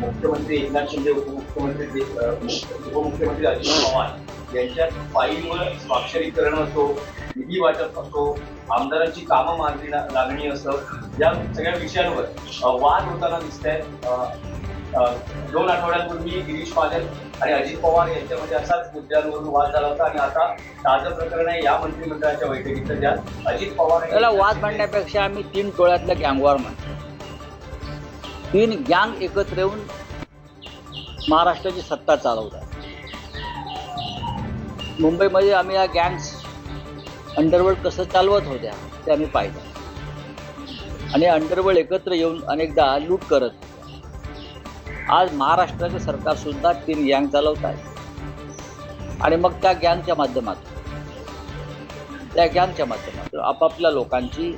मुख्यमंत्री एकनाथ शिंदे उपमुख्यमंत्री उपमुख्यमंत्री अजित पवार यांच्या फाईलवर स्वाक्षरी करणं असो निधी वाटप असो आमदारांची कामं मागणी लागणी असो या सगळ्या विषयांवर वाद होताना दिसत आहेत दोन आठवड्यांपूर्वी गिरीश महाजन आणि अजित पवार यांच्यामध्ये असाच मुद्द्यांवरून वाद झाला होता आणि आता ताजं प्रकरण आहे या मंत्रिमंडळाच्या बैठकीचं ज्यात अजित पवार वाद म्हणण्यापेक्षा आम्ही तीन टोळ्यातलं गँगवॉर म्हणतो. तीन गँग एकत्र येऊन महाराष्ट्राची सत्ता चालवतात. मुंबईमध्ये आम्ही या गँग्स अंडरवर्ल्ड कसं चालवत होत्या ते आम्ही पाहिलं. आणि अंडरवर्ल्ड एकत्र येऊन अनेकदा लूट करत होत्या. आज महाराष्ट्राचं सरकार सुद्धा तीन गँग चालवत आहे आणि मग त्या गँगच्या माध्यमातून त्या गँगच्या माध्यमातून आपापल्या लोकांची